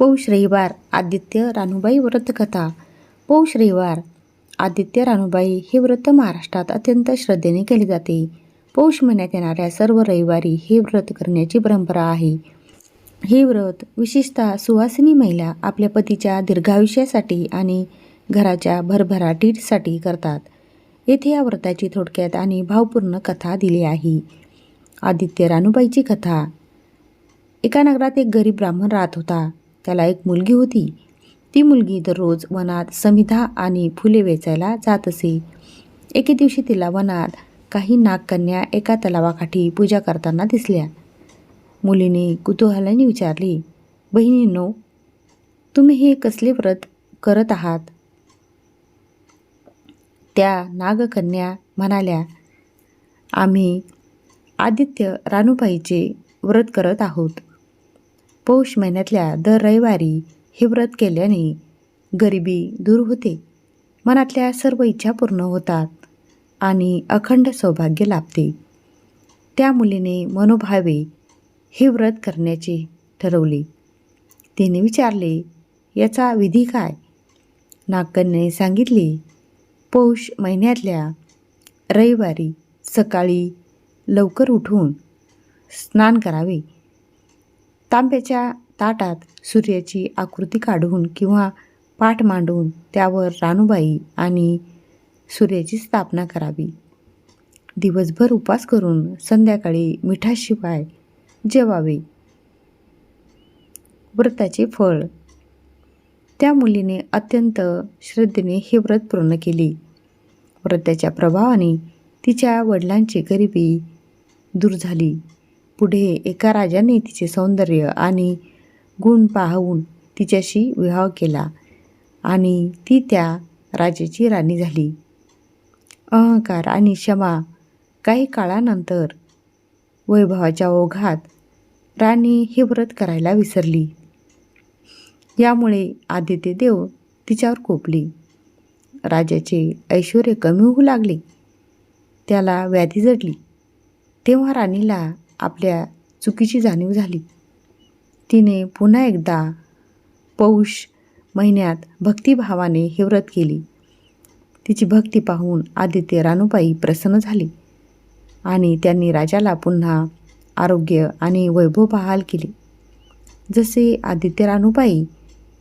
पौष रविवार आदित्य रानूबाई व्रतकथा. पौष रविवार आदित्य रानूबाई हे व्रत महाराष्ट्रात अत्यंत श्रद्धेने केले जाते. पौष महिन्यात येणाऱ्या सर्व रविवारी हे व्रत करण्याची परंपरा आहे. हे व्रत विशेषतः सुवासिनी महिला आपल्या पतीच्या दीर्घायुष्यासाठी आणि घराच्या भरभराटीसाठी करतात. येथे या व्रताची थोडक्यात आणि भावपूर्ण कथा दिली आहे. आदित्य रानूबाईची कथा. एका नगरात एक गरीब ब्राह्मण राहत होता. त्याला एक मुलगी होती. ती मुलगी दररोज वनात समिधा आणि फुले वेचायला जात असे. एके दिवशी तिला वनात काही नागकन्या एका तलावाकाठी पूजा करताना दिसल्या. मुलीने कुतूहलाने विचारली बहिणींनो तुम्ही हे कसले व्रत करत आहात? त्या नागकन्या म्हणाल्या आम्ही आदित्य रानूबाईचे व्रत करत आहोत. पौष महिन्यातल्या दर रविवारी हे व्रत केल्याने गरिबी दूर होते. मनातल्या सर्व इच्छा पूर्ण होतात आणि अखंड सौभाग्य लाभते. त्या मुलीने मनोभावे हे व्रत करण्याचे ठरवले. तिने विचारले याचा विधी काय? नागकन्याने सांगितले पौष महिन्यातल्या रविवारी सकाळी लवकर उठून स्नान करावे. तांब्याच्या ताटात सूर्याची आकृती काढून किंवा पाठ मांडून त्यावर रानूबाई आणि सूर्याची स्थापना करावी. दिवसभर उपास करून संध्याकाळी मिठाशिवाय जेवावे. व्रताचे फळ. त्या मुलीने अत्यंत श्रद्धेने हे व्रत पूर्ण केले. व्रताच्या प्रभावाने तिच्या वडिलांची गरिबी दूर झाली. पुढे एका राजाने तिचे सौंदर्य आणि गुण पाहून तिच्याशी विवाह केला आणि ती त्या राजाची राणी झाली. अहंकार आणि क्षमा काही काळानंतर वैभवाच्या ओघात राणी हे व्रत करायला विसरली. यामुळे आदित्य देव तिच्यावर कोपली. राजाचे ऐश्वर कमी होऊ लागले. त्याला व्याधी जडली. तेव्हा राणीला आपल्या चुकीची जाणीव झाली. तिने पुन्हा एकदा पौष महिन्यात भक्तिभावाने हे व्रत केली. तिची भक्ती पाहून आदित्य रानूबाई प्रसन्न झाली आणि त्यांनी राजाला पुन्हा आरोग्य आणि वैभव बहाल केले. जसे आदित्य रानूबाई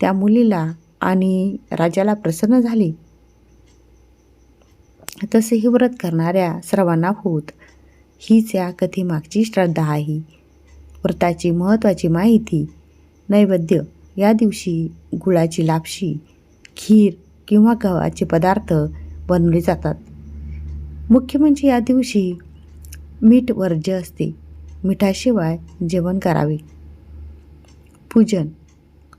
त्या मुलीला आणि राजाला प्रसन्न झाले तसे हे व्रत करणाऱ्या सर्वांना होत हीच या कथेमागची श्रद्धा आहे. व्रताची महत्त्वाची माहिती नैवेद्य या दिवशी गुळाची लापशी खीर किंवा गव्हाचे पदार्थ बनवले जातात. मुख्य म्हणजे या दिवशी मीठ वर्ज्य असते. मिठाशिवाय जेवण करावे. पूजन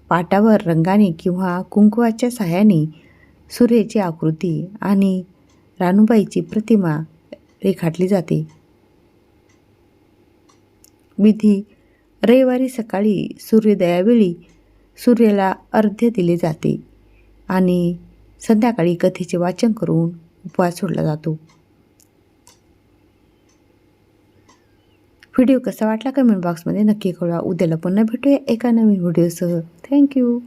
पाटावर रंगाने किंवा कुंकवाच्या सहाय्याने सूर्याची आकृती आणि रानूबाईची प्रतिमा रेखाटली जाते. विधी. रविवारी सकाळी सूर्योदयावेळी सूर्याला अर्ध्य दिले जाते आणि संध्याकाळी कथेचे वाचन करून उपवास सोडला जातो. व्हिडिओ कसा वाटला कमेंट बॉक्समध्ये नक्की कळवा. उद्याला पुन्हा भेटूया एका नवीन व्हिडिओसह. थँक्यू.